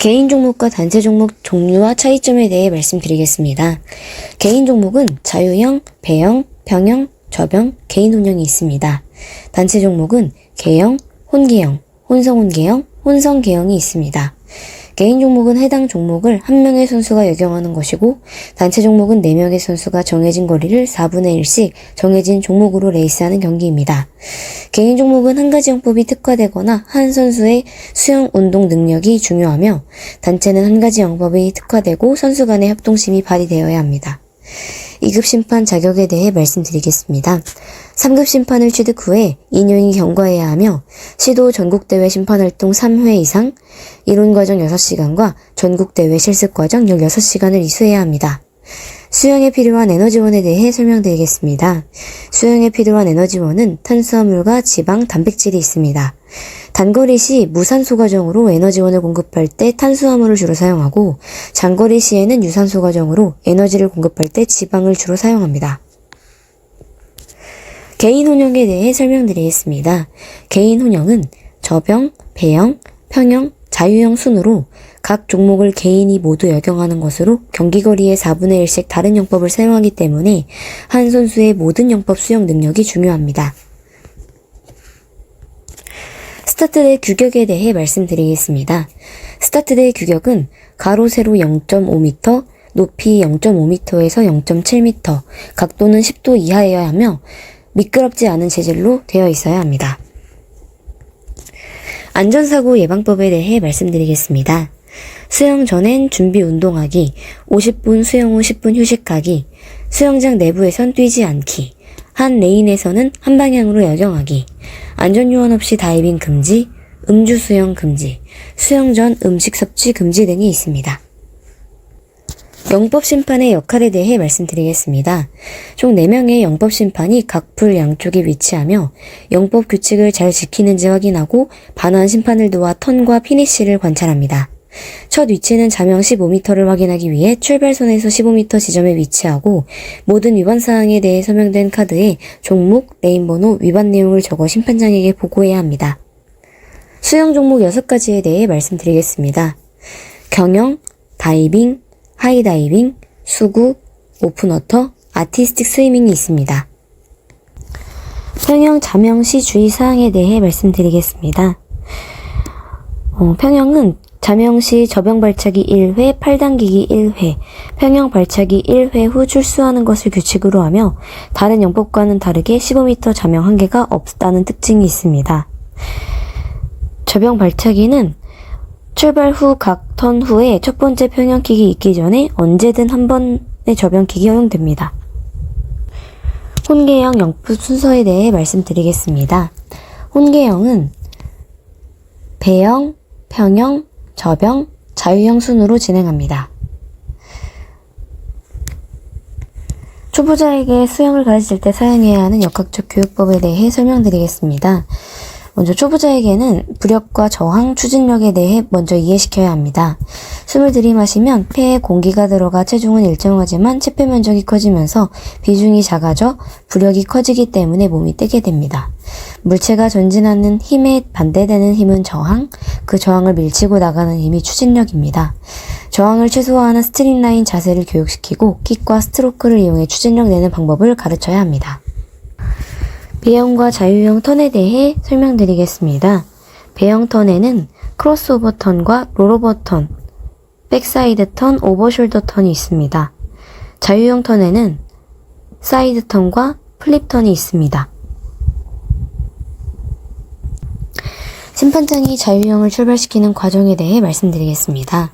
개인 종목과 단체 종목 종류와 차이점에 대해 말씀드리겠습니다. 개인 종목은 자유형, 배형, 평형, 저병, 개인 혼형이 있습니다. 단체 종목은 개형, 혼계형, 혼성혼계형, 혼성계형이 있습니다. 개인 종목은 해당 종목을 한 명의 선수가 역영하는 것이고 단체 종목은 4명의 선수가 정해진 거리를 4분의 1씩 정해진 종목으로 레이스하는 경기입니다. 개인 종목은 한 가지 영법이 특화되거나 한 선수의 수영 운동 능력이 중요하며 단체는 한 가지 영법이 특화되고 선수 간의 협동심이 발휘되어야 합니다. 2급 심판 자격에 대해 말씀드리겠습니다. 3급 심판을 취득 후에 2년이 경과해야 하며 시도 전국대회 심판활동 3회 이상, 이론과정 6시간과 전국대회 실습과정 16시간을 이수해야 합니다. 수영에 필요한 에너지원에 대해 설명드리겠습니다. 수영에 필요한 에너지원은 탄수화물과 지방, 단백질이 있습니다. 단거리 시 무산소 과정으로 에너지원을 공급할 때 탄수화물을 주로 사용하고 장거리 시에는 유산소 과정으로 에너지를 공급할 때 지방을 주로 사용합니다. 개인 혼영에 대해 설명드리겠습니다. 개인 혼영은 저병, 배영, 평영, 자유형 순으로 각 종목을 개인이 모두 역영하는 것으로 경기거리의 4분의 1씩 다른 영법을 사용하기 때문에 한 선수의 모든 영법 수용 능력이 중요합니다. 스타트대 규격에 대해 말씀드리겠습니다. 스타트대 규격은 가로 세로 0.5m, 높이 0.5m에서 0.7m, 각도는 10도 이하여야 하며 미끄럽지 않은 재질로 되어 있어야 합니다. 안전사고 예방법에 대해 말씀드리겠습니다. 수영 전엔 준비 운동하기, 50분 수영 후 10분 휴식하기, 수영장 내부에선 뛰지 않기, 한 레인에서는 한 방향으로 여경하기, 안전요원 없이 다이빙 금지, 음주 수영 금지, 수영 전 음식 섭취 금지 등이 있습니다. 영법 심판의 역할에 대해 말씀드리겠습니다. 총 4명의 영법 심판이 각풀 양쪽에 위치하며 영법 규칙을 잘 지키는지 확인하고 반환 심판을 도와 턴과 피니쉬를 관찰합니다. 첫 위치는 자명 15m를 확인하기 위해 출발선에서 15m 지점에 위치하고 모든 위반 사항에 대해 설명된 카드에 종목, 레인 번호, 위반 내용을 적어 심판장에게 보고해야 합니다. 수영 종목 6가지에 대해 말씀드리겠습니다. 경영, 다이빙, 하이다이빙, 수구, 오픈워터, 아티스틱 스위밍이 있습니다. 평영 자명시 주의사항에 대해 말씀드리겠습니다. 어, 평영은 자명시 저병 발차기 1회, 팔당기기 1회, 평영 발차기 1회 후 출수하는 것을 규칙으로 하며 다른 영법과는 다르게 15m 자명 한계가 없다는 특징이 있습니다. 저병 발차기는 출발 후 각 턴 후에 첫 번째 평형킥이 있기 전에 언제든 한 번의 저병킥이 허용됩니다. 혼계형 영법 순서에 대해 말씀드리겠습니다. 혼계형은 배형, 평형, 저병, 자유형 순으로 진행합니다. 초보자에게 수영을 가르칠 때 사용해야 하는 역학적 교육법에 대해 설명드리겠습니다. 먼저 초보자에게는 부력과 저항, 추진력에 대해 먼저 이해시켜야 합니다. 숨을 들이마시면 폐에 공기가 들어가 체중은 일정하지만 체표 면적이 커지면서 비중이 작아져 부력이 커지기 때문에 몸이 떼게 됩니다. 물체가 전진하는 힘에 반대되는 힘은 저항, 그 저항을 밀치고 나가는 힘이 추진력입니다. 저항을 최소화하는 스트림라인 자세를 교육시키고 킥과 스트로크를 이용해 추진력 내는 방법을 가르쳐야 합니다. 배영과 자유형 턴에 대해 설명드리겠습니다. 배영 턴에는 크로스오버 턴과 롤오버 턴, 백사이드 턴, 오버숄더 턴이 있습니다. 자유형 턴에는 사이드 턴과 플립 턴이 있습니다. 심판장이 자유형을 출발시키는 과정에 대해 말씀드리겠습니다.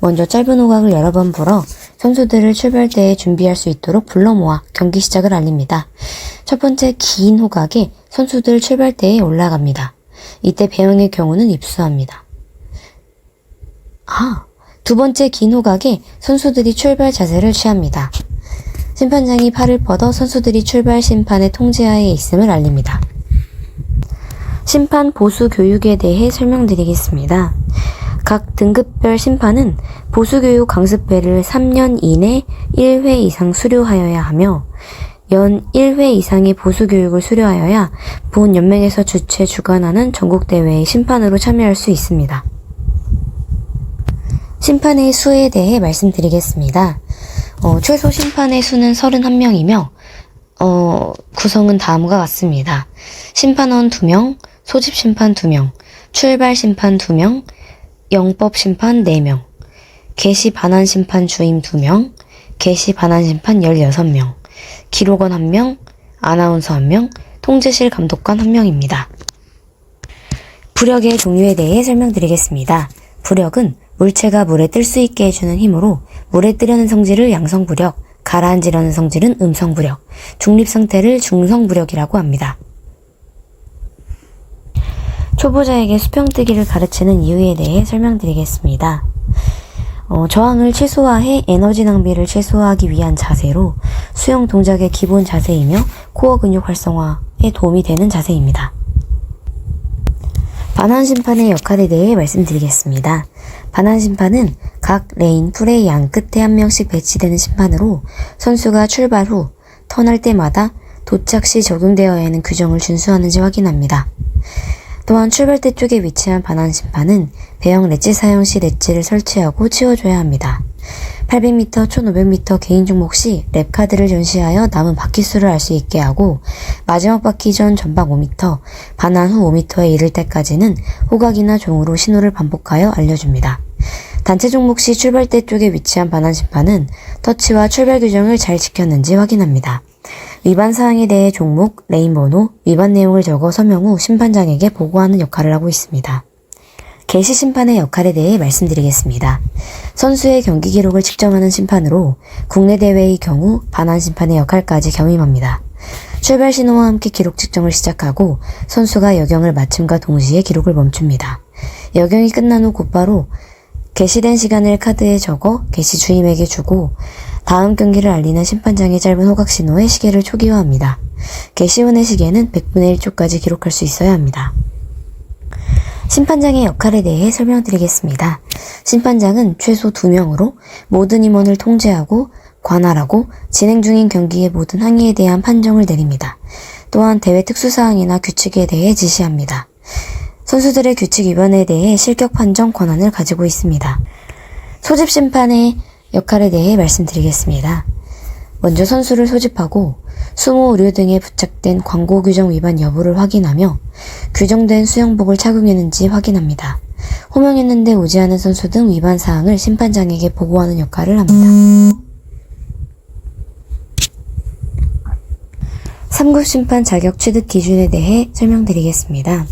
먼저 짧은 호각을 여러 번 불어 선수들을 출발대에 준비할 수 있도록 불러 모아 경기 시작을 알립니다. 첫 번째 긴 호각에 선수들 출발대에 올라갑니다. 이때 배영의 경우는 입수합니다. 아, 두 번째 긴 호각에 선수들이 출발 자세를 취합니다. 심판장이 팔을 뻗어 선수들이 출발 심판의 통제하에 있음을 알립니다. 심판 보수 교육에 대해 설명드리겠습니다. 각 등급별 심판은 보수 교육 강습회를 3년 이내 1회 이상 수료하여야 하며 연 1회 이상의 보수 교육을 수료하여야 본 연맹에서 주최 주관하는 전국 대회의 심판으로 참여할 수 있습니다. 심판의 수에 대해 말씀드리겠습니다. 어, 최소 심판의 수는 31명이며, 어, 구성은 다음과 같습니다. 심판원 2명, 소집 심판 2명, 출발 심판 2명, 영법 심판 4명, 개시 반환 심판 주임 2명, 개시 반환 심판 16명, 기록원 1명, 아나운서 1명, 통제실 감독관 1명입니다. 부력의 종류에 대해 설명드리겠습니다. 부력은 물체가 물에 뜰 수 있게 해주는 힘으로 물에 뜨려는 성질을 양성부력, 가라앉으려는 성질은 음성부력, 중립상태를 중성부력이라고 합니다. 초보자에게 수평뜨기를 가르치는 이유에 대해 설명드리겠습니다. 어, 저항을 최소화해 에너지 낭비를 최소화하기 위한 자세로 수영 동작의 기본 자세이며 코어 근육 활성화에 도움이 되는 자세입니다. 반환 심판의 역할에 대해 말씀드리겠습니다. 반환 심판은 각 레인 풀의 양 끝에 한 명씩 배치되는 심판으로 선수가 출발 후 턴할 때마다 도착 시 적용되어야 하는 규정을 준수하는지 확인합니다. 또한 출발대 쪽에 위치한 반환 심판은 배영 렛지 사용 시 렛지를 설치하고 치워줘야 합니다. 800m, 1500m 개인 종목 시 랩카드를 전시하여 남은 바퀴 수를 알 수 있게 하고 마지막 바퀴 전 전방 5m, 반환 후 5m에 이를 때까지는 호각이나 종으로 신호를 반복하여 알려줍니다. 단체 종목 시 출발대 쪽에 위치한 반환 심판은 터치와 출발 규정을 잘 지켰는지 확인합니다. 위반 사항에 대해 종목, 레인 번호, 위반 내용을 적어 서명 후 심판장에게 보고하는 역할을 하고 있습니다. 개시 심판의 역할에 대해 말씀드리겠습니다. 선수의 경기 기록을 측정하는 심판으로 국내 대회의 경우 반환 심판의 역할까지 겸임합니다. 출발 신호와 함께 기록 측정을 시작하고 선수가 여경을 마침과 동시에 기록을 멈춥니다. 여경이 끝난 후 곧바로 게시된 시간을 카드에 적어 게시 주임에게 주고 다음 경기를 알리는 심판장의 짧은 호각 신호에 시계를 초기화합니다. 게시원의 시계는 100분의 1초까지 기록할 수 있어야 합니다. 심판장의 역할에 대해 설명드리겠습니다. 심판장은 최소 2명으로 모든 임원을 통제하고 관할하고 진행 중인 경기의 모든 항의에 대한 판정을 내립니다. 또한 대회 특수사항이나 규칙에 대해 지시합니다. 선수들의 규칙 위반에 대해 실격 판정 권한을 가지고 있습니다. 소집 심판의 역할에 대해 말씀드리겠습니다. 먼저 선수를 소집하고 수모 의료 등에 부착된 광고 규정 위반 여부를 확인하며 규정된 수영복을 착용했는지 확인합니다. 호명했는데 오지 않은 선수 등 위반 사항을 심판장에게 보고하는 역할을 합니다. 3급 심판 자격 취득 기준에 대해 설명드리겠습니다.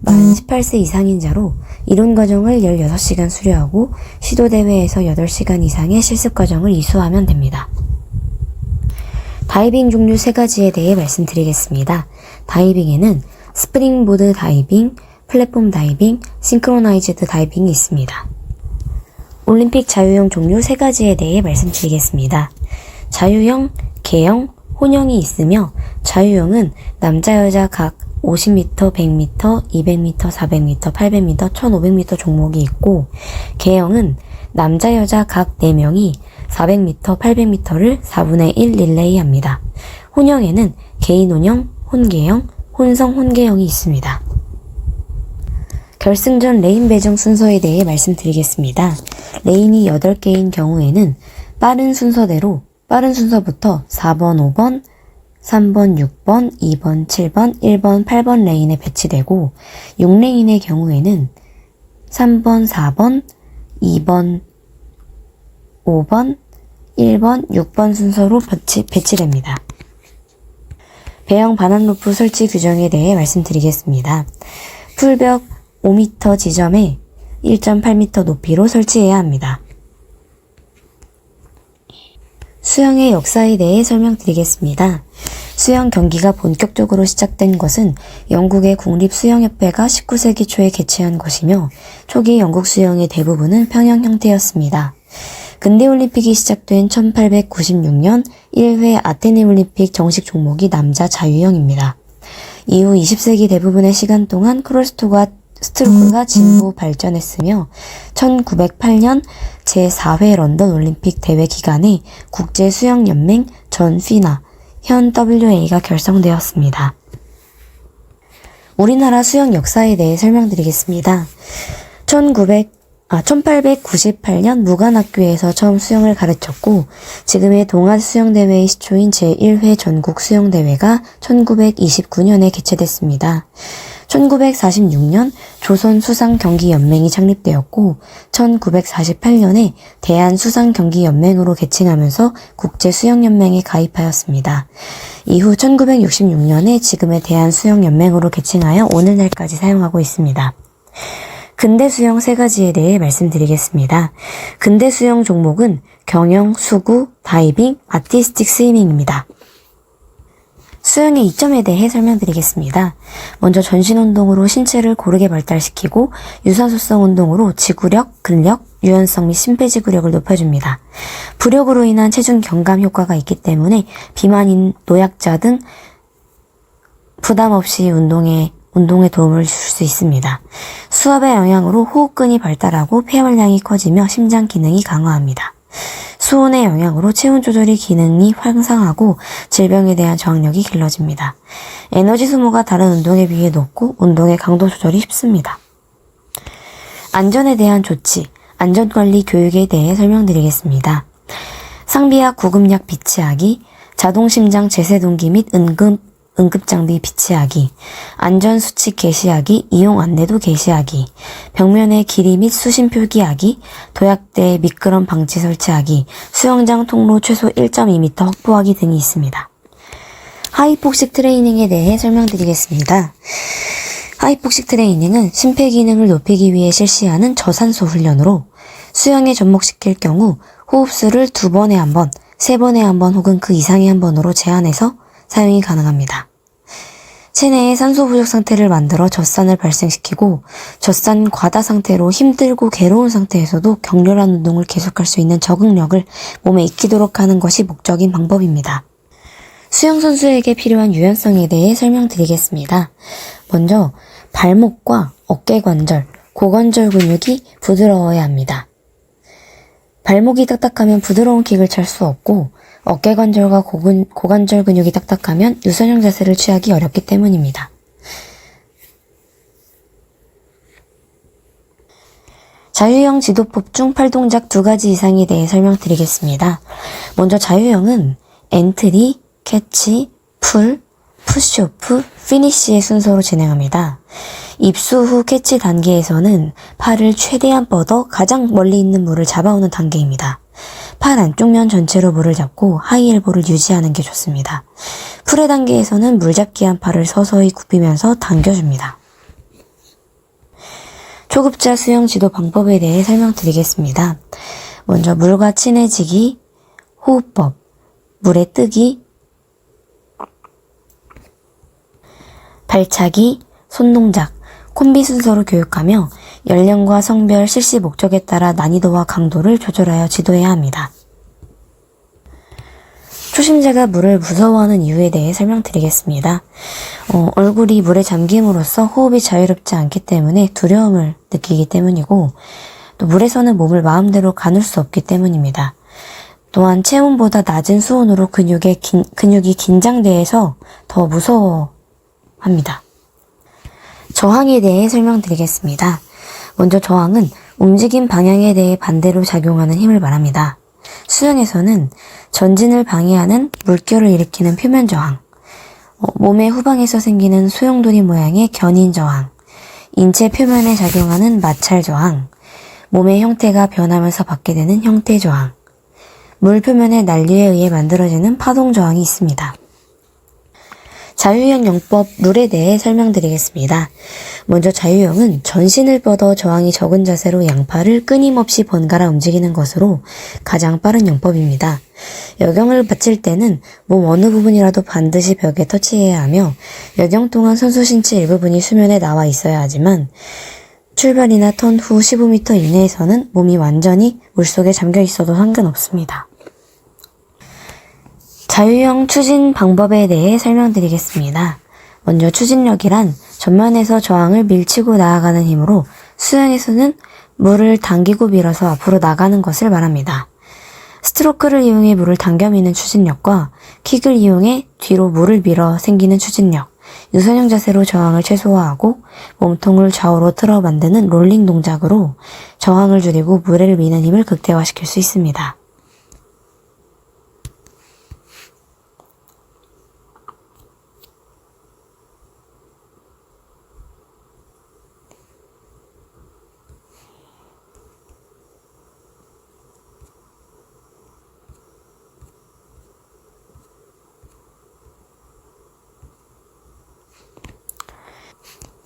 만 18세 이상인 자로 이론 과정을 16시간 수료하고 시도 대회에서 8시간 이상의 실습 과정을 이수하면 됩니다. 다이빙 종류 3가지에 대해 말씀드리겠습니다. 다이빙에는 스프링보드 다이빙, 플랫폼 다이빙, 싱크로나이즈드 다이빙이 있습니다. 올림픽 자유형 종류 3가지에 대해 말씀드리겠습니다. 자유형, 개형, 혼형이 있으며 자유형은 남자 여자 각 50m, 100m, 200m, 400m, 800m, 1500m 종목이 있고 개형은 남자 여자 각 4명이 400m, 800m를 4분의 1 릴레이 합니다. 혼형에는 개인 혼형, 혼계형, 혼성 혼계형이 있습니다. 결승전 레인 배정 순서에 대해 말씀드리겠습니다. 레인이 8개인 경우에는 빠른 순서대로 빠른 순서부터 4번, 5번, 3번, 6번, 2번, 7번, 1번, 8번 레인에 배치되고 6레인의 경우에는 3번, 4번, 2번, 5번, 1번, 6번 순서로 배치, 배치됩니다. 배영 반환 루프 설치 규정에 대해 말씀드리겠습니다. 풀벽 5m 지점에 1.8m 높이로 설치해야 합니다. 수영의 역사에 대해 설명드리겠습니다. 수영 경기가 본격적으로 시작된 것은 영국의 국립수영협회가 19세기 초에 개최한 것이며 초기 영국 수영의 대부분은 평영 형태였습니다. 근대 올림픽이 시작된 1896년 1회 아테네 올림픽 정식 종목이 남자 자유형입니다. 이후 20세기 대부분의 시간 동안 크롤스토가 스트로크가 진보 발전했으며 1908년 제4회 런던 올림픽 대회 기간에 국제수영연맹 전 피나 현 WA가 결성되었습니다. 우리나라 수영 역사에 대해 설명드리겠습니다. 1900 아, 1898년 무관학교에서 처음 수영을 가르쳤고 지금의 동아 수영대회의 시초인 제1회 전국 수영대회가 1929년에 개최됐습니다. 1946년 조선 수상 경기 연맹이 창립되었고 1948년에 대한 수상 경기 연맹으로 개칭하면서 국제 수영 연맹에 가입하였습니다. 이후 1966년에 지금의 대한 수영 연맹으로 개칭하여 오늘날까지 사용하고 있습니다. 근대 수영 세 가지에 대해 말씀드리겠습니다. 근대 수영 종목은 경영, 수구, 다이빙, 아티스틱 스위밍입니다. 수영의 이점에 대해 설명드리겠습니다. 먼저 전신 운동으로 신체를 고르게 발달시키고 유산소성 운동으로 지구력, 근력, 유연성 및 심폐지구력을 높여줍니다. 부력으로 인한 체중 경감 효과가 있기 때문에 비만인 노약자 등 부담 없이 운동에 운동에 도움을 줄 수 있습니다. 수압의 영향으로 호흡근이 발달하고 폐활량이 커지며 심장 기능이 강화합니다. 수온의 영향으로 체온 조절이 기능이 향상하고 질병에 대한 저항력이 길러집니다. 에너지 소모가 다른 운동에 비해 높고 운동의 강도 조절이 쉽습니다. 안전에 대한 조치, 안전관리 교육에 대해 설명드리겠습니다. 상비약 구급약 비치하기, 자동심장 제세동기 및 응급, 응급장비 비치하기, 안전수칙 게시하기, 이용 안내도 게시하기, 벽면에 길이 및 수심 표기하기, 도약대 미끄럼 방지 설치하기, 수영장 통로 최소 1.2m 확보하기 등이 있습니다. 하이폭식 트레이닝에 대해 설명드리겠습니다. 하이폭식 트레이닝은 심폐 기능을 높이기 위해 실시하는 저산소 훈련으로 수영에 접목시킬 경우 호흡수를 두 번에 한 번, 세 번에 한 번 혹은 그 이상의 한 번으로 제한해서 사용이 가능합니다. 체내에 산소 부족 상태를 만들어 젖산을 발생시키고 젖산 과다 상태로 힘들고 괴로운 상태에서도 격렬한 운동을 계속할 수 있는 적응력을 몸에 익히도록 하는 것이 목적인 방법입니다. 수영 선수에게 필요한 유연성에 대해 설명드리겠습니다. 먼저 발목과 어깨 관절, 고관절 근육이 부드러워야 합니다. 발목이 딱딱하면 부드러운 킥을 찰 수 없고 어깨 관절과 고근, 고관절 근육이 딱딱하면 유선형 자세를 취하기 어렵기 때문입니다. 자유형 지도법 중 팔동작 두 가지 이상에 대해 설명드리겠습니다. 먼저 자유형은 엔트리, 캐치, 풀, 푸시오프, 피니쉬의 순서로 진행합니다. 입수 후 캐치 단계에서는 팔을 최대한 뻗어 가장 멀리 있는 물을 잡아오는 단계입니다. 팔 안쪽 면 전체로 물을 잡고 하이엘보를 유지하는 게 좋습니다. 풀의 단계에서는 물잡기 한 팔을 서서히 굽히면서 당겨줍니다. 초급자 수영 지도 방법에 대해 설명드리겠습니다. 먼저 물과 친해지기, 호흡법, 물에 뜨기, 발차기, 손동작, 콤비 순서로 교육하며 연령과 성별, 실시 목적에 따라 난이도와 강도를 조절하여 지도해야 합니다. 초심자가 물을 무서워하는 이유에 대해 설명드리겠습니다. 어, 얼굴이 물에 잠김으로써 호흡이 자유롭지 않기 때문에 두려움을 느끼기 때문이고 또 물에서는 몸을 마음대로 가눌 수 없기 때문입니다. 또한 체온보다 낮은 수온으로 근육의 긴, 근육이 긴장돼서 더 무서워합니다. 저항에 대해 설명드리겠습니다. 먼저 저항은 움직임 방향에 대해 반대로 작용하는 힘을 말합니다. 수영에서는 전진을 방해하는 물결을 일으키는 표면 저항, 어, 몸의 후방에서 생기는 소용돌이 모양의 견인 저항, 인체 표면에 작용하는 마찰 저항, 몸의 형태가 변하면서 받게 되는 형태 저항, 물 표면의 난류에 의해 만들어지는 파동 저항이 있습니다. 자유형 영법 룰에 대해 설명드리겠습니다. 먼저 자유형은 전신을 뻗어 저항이 적은 자세로 양팔을 끊임없이 번갈아 움직이는 것으로 가장 빠른 영법입니다. 여경을 바칠 때는 몸 어느 부분이라도 반드시 벽에 터치해야 하며 여경 동안 선수 신체 일부분이 수면에 나와 있어야 하지만 출발이나 턴 후 15m 이내에서는 몸이 완전히 물속에 잠겨 있어도 상관없습니다. 자유형 추진 방법에 대해 설명드리겠습니다. 먼저 추진력이란 전면에서 저항을 밀치고 나아가는 힘으로 수영에서는 물을 당기고 밀어서 앞으로 나가는 것을 말합니다. 스트로크를 이용해 물을 당겨 미는 추진력과 킥을 이용해 뒤로 물을 밀어 생기는 추진력, 유선형 자세로 저항을 최소화하고 몸통을 좌우로 틀어 만드는 롤링 동작으로 저항을 줄이고 무례를 미는 힘을 극대화시킬 수 있습니다.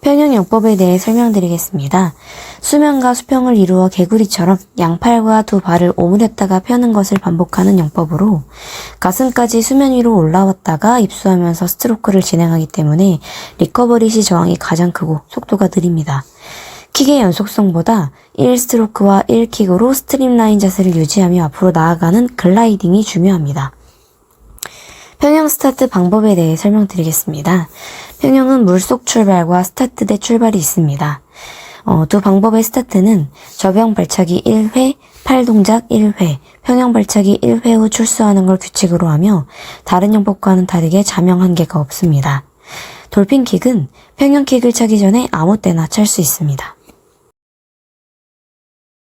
평형영법에 대해 설명드리겠습니다. 수면과 수평을 이루어 개구리처럼 양팔과 두 발을 오므렸다가 펴는 것을 반복하는 영법으로 가슴까지 수면 위로 올라왔다가 입수하면서 스트로크를 진행하기 때문에 리커버리 시 저항이 가장 크고 속도가 느립니다. 킥의 연속성보다 1스트로크와 1킥으로 스트림라인 자세를 유지하며 앞으로 나아가는 글라이딩이 중요합니다. 평형 스타트 방법에 대해 설명드리겠습니다. 평형은 물속 출발과 스타트 대 출발이 있습니다. 어, 두 방법의 스타트는 저병 발차기 1회, 팔 동작 1회, 평형 발차기 1회 후 출수하는 걸 규칙으로 하며 다른 영법과는 다르게 자명 한계가 없습니다. 돌핀 킥은 평형 킥을 차기 전에 아무 때나 찰 수 있습니다.